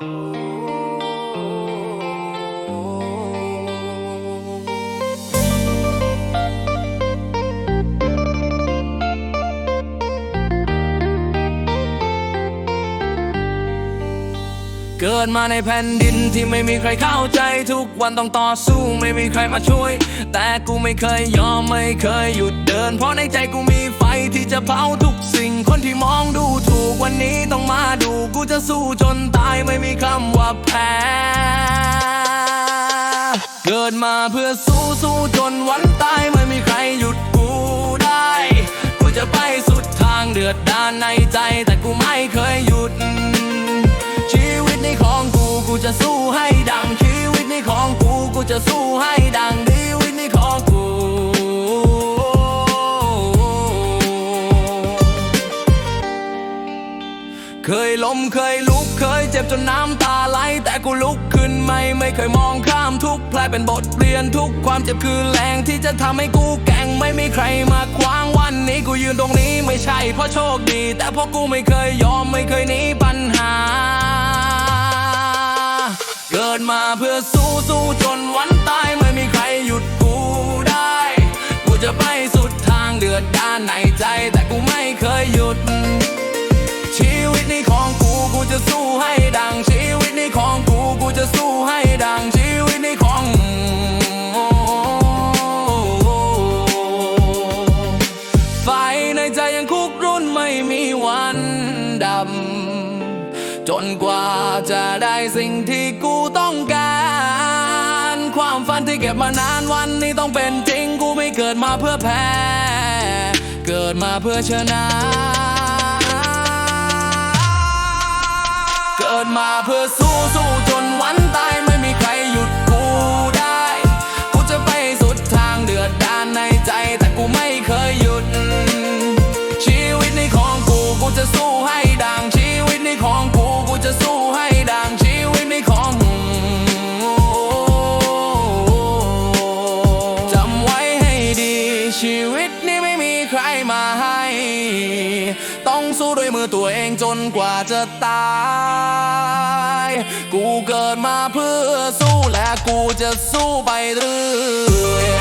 เกิดมาในแผ่นดินที่ไม่มีใครเข้าใจทุกวันต้องต่อสู้ไม่มีใครมาช่วย แต่กูไม่เคยยอมไม่เคยหยุดเดิน เพราะในใจกูมี จะเผาทุกสิ่งคนที่มองดูถูกวันนี้ต้องมาดูกูจะสู้จนตายไม่มีคำว่าแพ้เกิดมาเพื่อสู้สู้จนวันตายไม่มีใครหยุดกูได้ กูจะไปสุดทางเดือดดานในใจแต่กูไม่เคยหยุด ชีวิตในของกูกูจะสู้ให้ดังชีวิตในของกูกูจะสู้ให้ เคยล้มเคยลุกเคยเจ็บจนน้ำตาไหล แต่กูลุกขึ้นไม่ไม่เคยมองข้ามทุกแผลเป็นบทเรียนทุกความเจ็บคือแรงที่จะทำให้กูแก่งไม่มีใครมาขวางวันนี้กูยืนตรงนี้ไม่ใช่เพราะโชคดี แต่เพราะกูไม่เคยยอมไม่เคยหนีปัญหา เกิดมาเพื่อสู้สู้จนวันตายไม่มีใครหยุดกูได้ กูจะไปสุดทางเดือดดานในใจำ จนกว่าจะได้สิ่งที่กูต้องการ ความฝันที่เก็บมานานวันนี้ต้องเป็นจริง กูไม่เกิดมาเพื่อแพ้ เกิดมาเพื่อชนะ เกิดมาเพื่อสู้สู้ ตนี้ไม่มีใครมาให้ ต้องสู้ด้วยมือตัวเองจนกว่าจะตาย กูเกิดมาเพื่อสู้และกูจะสู้ไปเรื่อย